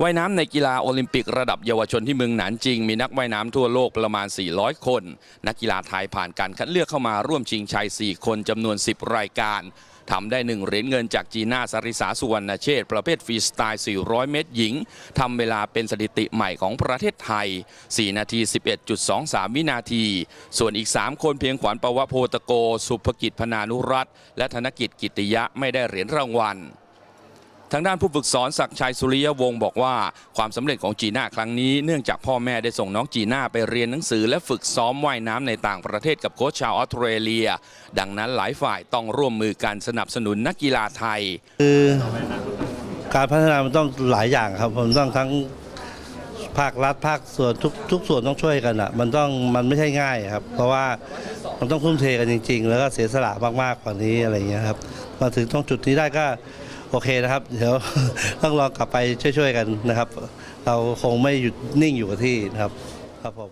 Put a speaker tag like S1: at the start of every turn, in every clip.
S1: ว่ายน้ำในกีฬาโอลิมปิกระดับเยาวชนที่เมืองหนานจริง มีนักว่ายน้ำทั่วโลกประมาณ 400 คน นักกีฬาไทยผ่านการคัดเลือกเข้ามาร่วมชิงชัย 4 คนจำนวน 10 รายการทำได้หนึ่งเหรียญเงินจากจีน่าสริสาสุวรรณเชษฐ์ประเภทฟรีสไตล์ 400 เมตรหญิงทำเวลาเป็นสถิติใหม่ของประเทศไทย 4 นาที 11.23 วินาที ส่วนอีก 3 คนเพียงขวัญปวโพตโก สุภกิจพนานุรัตน์และธนกิจกิติยะไม่ได้เหรียญรางวัล ทางด้านผู้ฝึกสอนศักชัยสุริยวงศ์บอกว่า ความสำเร็จของจีน่าครั้งนี้เนื่องจากพ่อแม่ได้ส่งน้องจีน่าไปเรียนหนังสือและฝึกซ้อมว่ายน้ำในต่างประเทศกับโค้ชชาวออสเตรเลีย ดังนั้นหลายฝ่ายต้องร่วมมือกันสนับสนุนนักกีฬาไทย
S2: คือการพัฒนามันต้องหลายอย่างครับผมต้องทั้งภาครัฐภาคส่วนทุกทุกส่วนต้องช่วยกันอะมันต้องมันไม่ใช่ง่ายครับ เพราะว่ามันต้องทุ่มเทกันจริง ๆ แล้วก็เสียสละมากๆกว่านี้อะไรอย่างเงี้ยครับมาถึงตรงจุดนี้ได้ก็ โอเคนะครับ เดี๋ยวต้องลองกลับไปช่วยๆกันนะครับ เราคงไม่หยุดนิ่งอยู่กับที่นะครับครับผม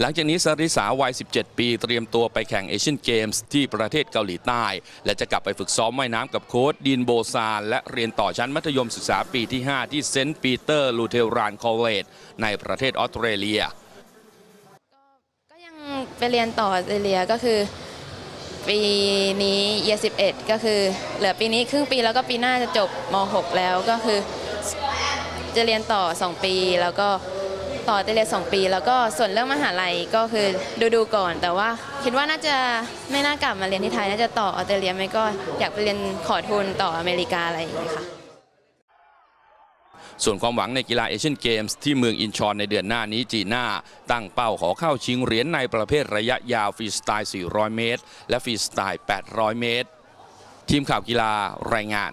S1: หลังจากนี้สริสาวัย 17 ปี เตรียมตัวไปแข่งเอเชียนเกมส์ที่ประเทศเกาหลีใต้ และจะกลับไปฝึกซ้อมว่ายน้ำกับโค้ชดินโบซาน และเรียนต่อชั้นมัธยมศึกษาปีที่ 5 ที่เซนต์ปีเตอร์ลูเทรานคอลเลจในประเทศออสเตรเลีย
S3: ก็ยังไปเรียนต่อออสเตรเลียก็คือ ปีนี้เยสิบเอ็ดก็คือเหลือปีนี้ครึ่งปีแล้วก็ปีหน้าจะจบม .6 แล้วก็คือ จะเรียนต่อ 2 ปีแล้วก็ต่อออสเตรเลีย2ปี แล้วก็ส่วนเรื่องมหาลัยก็คือดูดูก่อน แต่ว่าคิดว่าน่าจะไม่น่ากลับมาเรียนที่ไทยน่าจะต่อออสเตรเลียไม่ก็อยากไปเรียนขอทุนต่ออเมริกาอะไรอย่างเงี้ยค่ะ
S1: ส่วนความหวังในกีฬาเอเชียนเกมส์ที่เมืองอินชอนในเดือนหน้านี้จีน่า ตั้งเป้าขอเข้าชิงเหรียญในประเภทระยะยาวฟรีสไตล์ 400 เมตร และฟรีสไตล์ 800 เมตร ทีมข่าวกีฬารายงาน